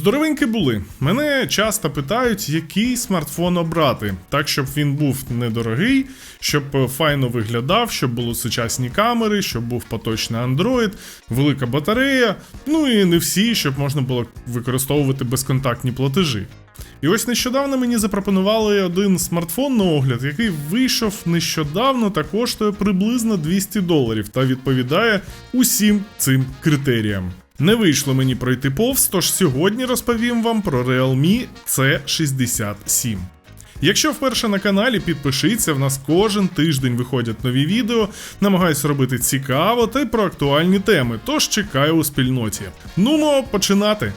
Здоровенькі були. Мене часто питають, який смартфон обрати, так щоб він був недорогий, щоб е, файно виглядав, щоб були сучасні камери, щоб був поточний Android, велика батарея. Ну і не всі, щоб можна було використовувати безконтактні платежі. І ось нещодавно мені запропонували один смартфон на огляд, який вийшов нещодавно та коштує приблизно 200 доларів та відповідає усім цим критеріям. Не вийшло мені пройти повз, тож сьогодні розповім вам про Realme C67. Якщо вперше на каналі, підпишіться, в нас кожен тиждень виходять нові відео, намагаюся робити цікаво та й про актуальні теми, тож чекаю у спільноті. Нумо починати!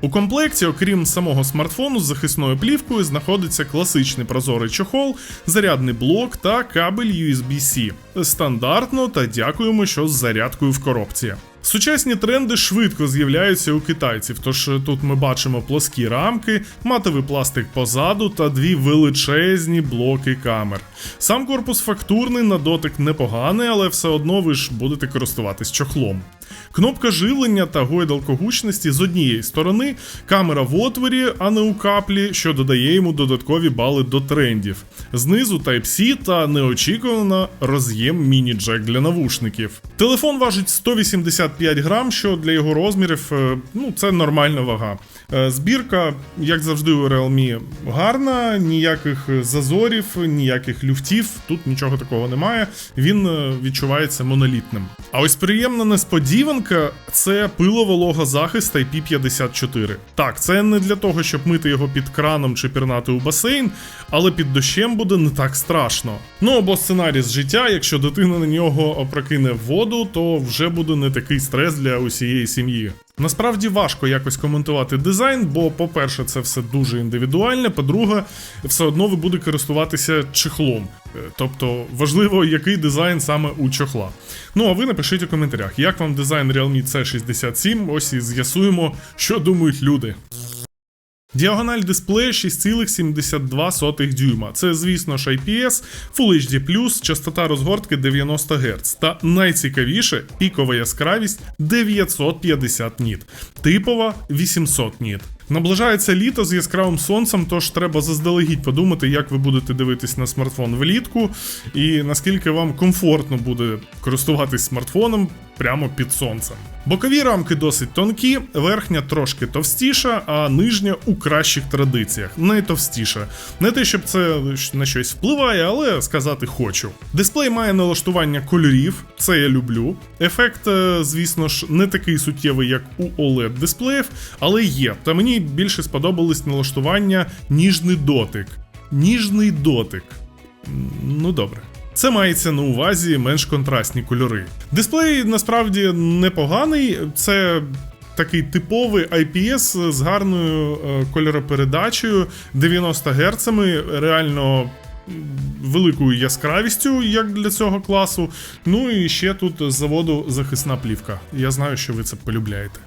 У комплекті, окрім самого смартфону з захисною плівкою, знаходиться класичний прозорий чохол, зарядний блок та кабель USB-C. Стандартно та дякуємо, що з зарядкою в коробці. Сучасні тренди швидко з'являються у китайців, тож тут ми бачимо плоскі рамки, матовий пластик позаду та дві величезні блоки камер. Сам корпус фактурний, на дотик непоганий, але все одно ви ж будете користуватись чохлом. Кнопка живлення та гойдалка гучності з однієї сторони, камера в отворі, а не у каплі, що додає йому додаткові бали до трендів. Знизу Type-C та неочікувано роз'єм міні-джек для навушників. Телефон важить 185 грам, що для його розмірів е, ну, це нормальна вага. Е, Збірка, як завжди, у Realme гарна, ніяких зазорів, ніяких люфтів, тут нічого такого немає. Він е, відчувається монолітним. А ось приємна несподіванка це пиловолога захист IP54. Так, це не для того, щоб мити його під краном чи пірнати у басейн, але під дощем буде не так страшно. Ну або сценарій з життя, якщо дитина на нього опрокине воду, то вже буде не такий стрес для усієї сім'ї. Насправді важко якось коментувати дизайн, бо, по-перше, це все дуже індивідуальне. По-друге, все одно ви будете користуватися чехлом. Е, Тобто важливо, який дизайн саме у чохла. Ну а ви напишіть у коментарях, як вам дизайн Realme C67, ось і з'ясуємо, що думають люди. Діагональ дисплея 6,72 дюйма. Це, звісно ж, IPS, Full HD+, частота розгортки 90 Гц. Та найцікавіше пікова яскравість 950 ніт, типова 800 ніт. Наближається літо з яскравим сонцем, тож треба заздалегідь подумати, як ви будете дивитись на смартфон влітку, і наскільки вам комфортно буде користуватись смартфоном прямо під сонцем. Бокові рамки досить тонкі, верхня трошки товстіша, а нижня у кращих традиціях, найтовстіша. Не те, щоб це на щось впливає, але сказати хочу. Дисплей має налаштування кольорів, це я люблю. Ефект, е, звісно ж, не такий суттєвий, як у OLED дисплеїв, але є. Та мені більше сподобалось налаштування ніжний дотик. Ніжний дотик. Ну добре. Це мається на увазі менш контрастні кольори. Дисплей насправді непоганий, це такий типовий IPS з гарною е, кольоропередачею, 90 Гц, реально великою яскравістю, як для цього класу. Ну і ще тут з заводу захисна плівка. Я знаю, що ви це полюбляєте.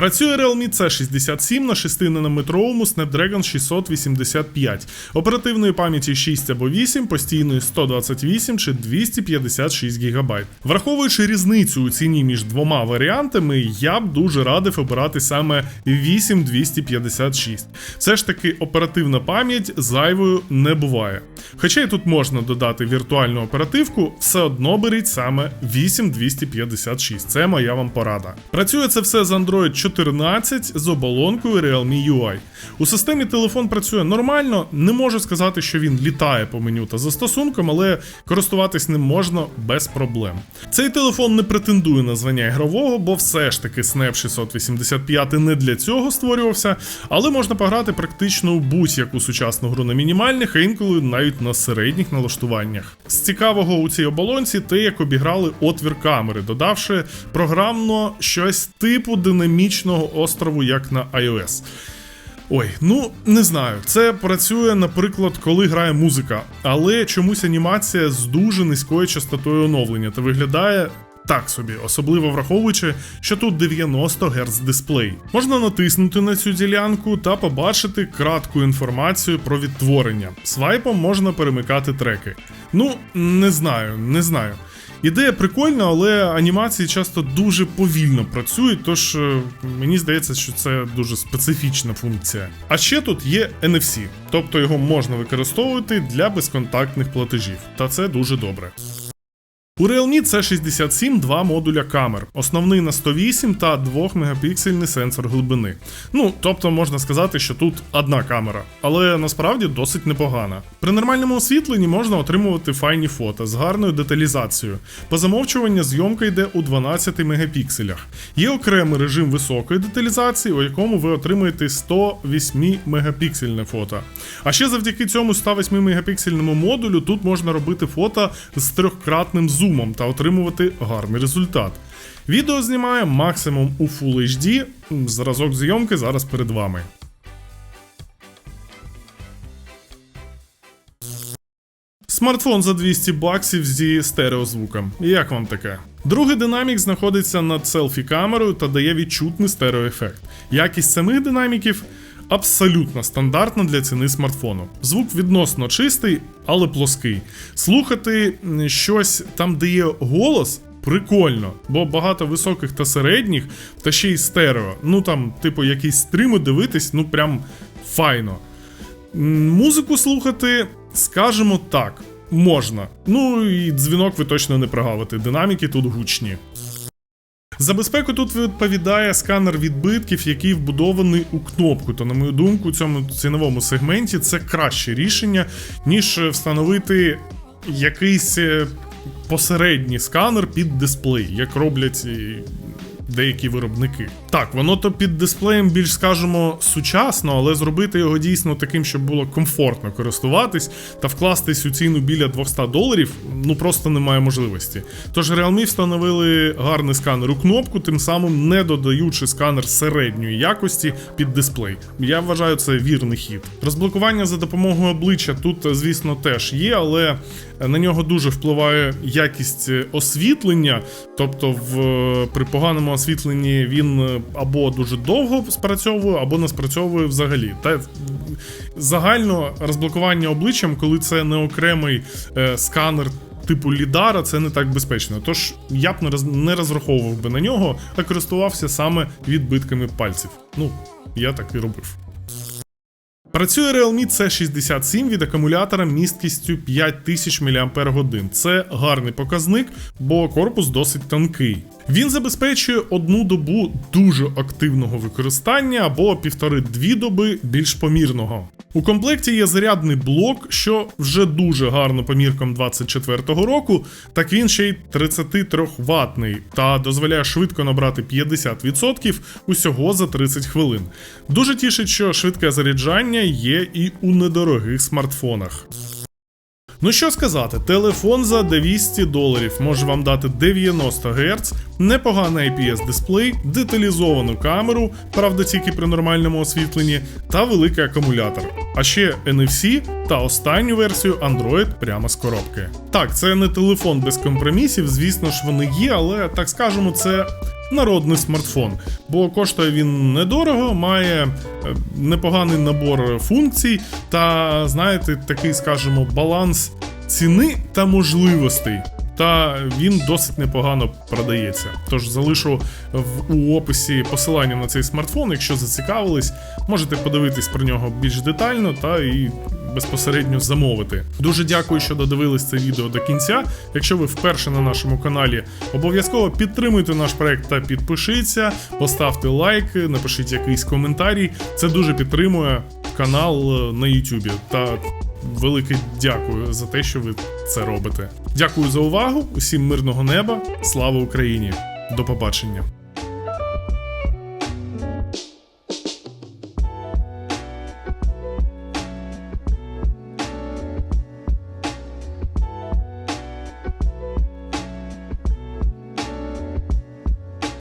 Працює Realme C67 на 6-нанометровому Snapdragon 685, оперативної пам'яті 6 або 8, постійної 128 чи 256 ГБ. Враховуючи різницю у ціні між двома варіантами, я б дуже радив обирати саме 8256. Все ж таки, оперативна пам'ять зайвою не буває. Хоча і тут можна додати віртуальну оперативку, все одно беріть саме 8256. Це моя вам порада. Працює це все з Android 14 з оболонкою Realme UI. У системі телефон працює нормально, не можу сказати, що він літає по меню та застосункам, але користуватись ним можна без проблем. Цей телефон не претендує на звання ігрового, бо все ж таки Snap 685 не для цього створювався, але можна пограти практично у будь-яку сучасну гру на мінімальних, а інколи навіть на середніх налаштуваннях. З цікавого у цій оболонці те, як обіграли отвір камери, додавши програмно щось типу динамічного острову, як на iOS. Ой, ну не знаю. Це працює, наприклад, коли грає музика, але чомусь анімація з дуже низькою частотою оновлення та виглядає так собі, особливо враховуючи, що тут 90 Гц дисплей. Можна натиснути на цю ділянку та побачити кратку інформацію про відтворення. Свайпом можна перемикати треки. Ну, не знаю, не знаю. Ідея прикольна, але анімації часто дуже повільно працюють, тож е, мені здається, що це дуже специфічна функція. А ще тут є NFC, тобто його можна використовувати для безконтактних платежів, та це дуже добре. У Realme C67 два модуля камер, основний на 108 та 2 мегапіксельний сенсор глибини. Ну, тобто можна сказати, що тут одна камера, але насправді досить непогана. При нормальному освітленні можна отримувати файні фото з гарною деталізацією. По замовчуванню зйомка йде у 12 мегапікселях. Є окремий режим високої деталізації, у якому ви отримуєте 108 мегапіксельне фото. А ще завдяки цьому 108 мегапіксельному модулю тут можна робити фото з трьохкратним зумом та отримувати гарний результат. Відео знімає максимум у Full HD. Зразок зйомки зараз перед вами. Смартфон за 200 баксів зі стереозвуком. Як вам таке? Другий динамік знаходиться над селфі-камерою та дає відчутний стереоефект. Якість самих динаміків абсолютно стандартна для ціни смартфону. Звук відносно чистий, але плоский. Слухати щось там, де є голос. Прикольно, бо багато високих та середніх, та ще й стерео. Ну там, типу, якісь стріми дивитись, ну прям файно. Музику слухати, скажімо так, можна. Ну і дзвінок ви точно не прогавите. Динаміки тут гучні. За безпеку тут відповідає сканер відбитків, який вбудований у кнопку. То, на мою думку, у цьому ціновому сегменті це краще рішення, ніж встановити якийсь е, посередній сканер під дисплей, як роблять деякі виробники. Так, воно то під дисплеєм більш скажімо сучасно, але зробити його дійсно таким, щоб було комфортно користуватись та вкластись у ціну біля 200 доларів, ну просто немає можливості. Тож Realme встановили гарний сканер у кнопку, тим самим не додаючи сканер середньої якості під дисплей. Я вважаю це вірний хід. Розблокування за допомогою обличчя тут, звісно, теж є, але на нього дуже впливає якість освітлення, тобто в при поганому освітленні він е, або дуже довго спрацьовує, або не спрацьовує взагалі. Та загально розблокування обличчям, коли це не окремий е, сканер. Типу лідара це не так безпечно. Тож я б не роз не розраховував би на нього, а користувався саме відбитками пальців. Ну, я так і робив. Працює Realme C67 від акумулятора місткістю 5000 мАч. Це гарний показник, бо корпус досить тонкий. Він забезпечує одну добу дуже активного використання або півтори-дві доби більш помірного. У комплекті є зарядний блок, що вже дуже гарно по міркам 24-го року, так він ще й 33 ватний та дозволяє швидко набрати 50% усього за 30 хвилин. Дуже тішить, що швидке заряджання є і у недорогих смартфонах. Ну що сказати, телефон за 200 доларів може вам дати 90 Гц, непоганий IPS дисплей, деталізовану камеру, правда тільки при нормальному освітленні, та великий акумулятор. А ще NFC та останню версію Android прямо з коробки. Так, це не телефон без компромісів, звісно ж вони є, але так скажемо, це народний смартфон, бо коштує він недорого, має е, непоганий набор функцій та, знаєте, такий, скажімо, баланс ціни та можливостей. Та він досить непогано продається. Тож залишу в у описі посилання на цей смартфон. Якщо зацікавились, можете подивитись про нього більш детально та і безпосередньо замовити. Дуже дякую, що додивились це відео до кінця. Якщо ви вперше на нашому каналі, обов'язково підтримуйте наш проект та підпишіться, поставте лайк, напишіть якийсь коментарій. Це дуже підтримує канал е, на YouTube. Та велике дякую за те, що ви це робите. Дякую за увагу. Усім мирного неба. Слава Україні! До побачення!